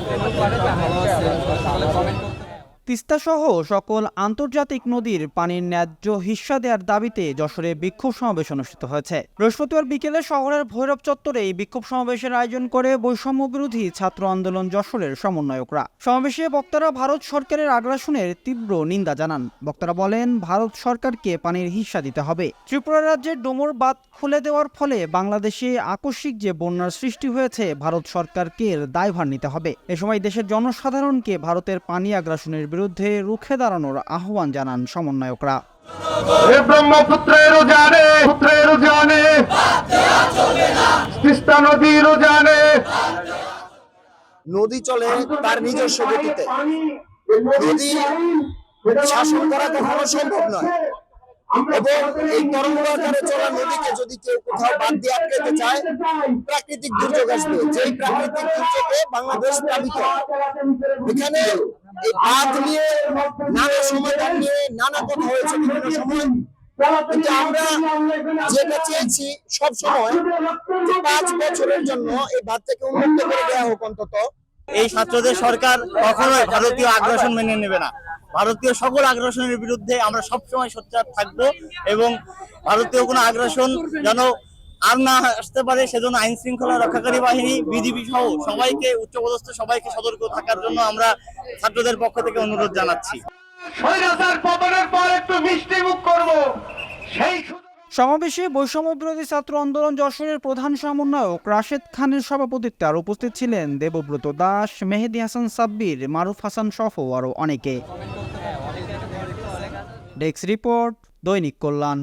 你们管的饭好不 তিস্তাসহ সকল আন্তর্জাতিক নদীর পানির ন্যায্য হিস্সা দেওয়ার দাবিতে যশোরে বিক্ষোভ সমাবেশ অনুষ্ঠিত হয়েছে। বৃহস্পতিবার বিকেলে শহরের ভৈরব চত্বরে এই বিক্ষোভ সমাবেশের আয়োজন করে বৈষম্য বিরোধী ছাত্র আন্দোলন যশোরের সমন্বয়করা। সমাবেশে বক্তারা ভারত সরকারের আগ্রাসনের তীব্র নিন্দা জানান। বক্তারা বলেন, ভারত সরকারকে পানির হিস্সা দিতে হবে। ত্রিপুরা রাজ্যের ডোমর বাঁধ খুলে দেওয়ার ফলে বাংলাদেশে আকস্মিক যে বন্যার সৃষ্টি হয়েছে, ভারত সরকারকে এর দায়ভার নিতে হবে। এ সময় দেশের জনসাধারণকে ভারতের পানি আগ্রাসনের বিরুদ্ধে রুখে দাঁড়ানোর আহ্বান জানান সমন্বয়করা। ব্রহ্মপুত্রের জানে পুত্রের জানে তিস্তা নদীর জানে নদী চলে তার নিজস্ব গতিতে। নদী শাসন করা কখনো সম্ভব নয়। এবং এই তরঙ্গ চলা নদীকে যদি কেউ কোথাও বাদ দিয়ে আটকাতে চায় প্রাকৃতিক দুর্যোগ আসবে। যেই প্রাকৃতিক দুর্যোগে বাংলাদেশ প্লাবিত। এখানে এই বাঁধ নিয়ে নানা সমাধান নিয়ে নানা কথা হয়েছে বিভিন্ন সময়। কিন্তু আমরা যেটা চেয়েছি সব সময় পাঁচ বছরের জন্য এই বাঁধটাকে উন্নত করে দেওয়া হোক অন্তত। এই ছাত্রদের সরকার কখনোই ভারতীয় আগ্রাসন মেনে নেবে না। ভারতীয় সকল আগ্রাসনের বিরুদ্ধে আমরা সবসময় সোচ্চার থাকব এবং ভারতীয় কোনো আগ্রাসন যেন আর না আসতে পারে, সেজন্য আইন শৃঙ্খলা রক্ষাকারী বাহিনী, বিজিবি সহ সবাইকে, উচ্চপদস্থ সবাইকে সতর্ক থাকার জন্য আমরা ছাত্রদের পক্ষ থেকে অনুরোধ জানাচ্ছি। পর একটু মিষ্টি মুখ সেই সমাবেশে বৈষম্য বিরোধী ছাত্র আন্দোলন যশোরের প্রধান সমন্বয়ক রাশেদ খানের সভাপতিত্বে আর উপস্থিত ছিলেন দেবব্রত দাস, মেহেদি হাসান সাব্বির, মারুফ হাসান সহ আরও অনেকে। ডেস্ক রিপোর্ট দৈনিক কল্যাণ।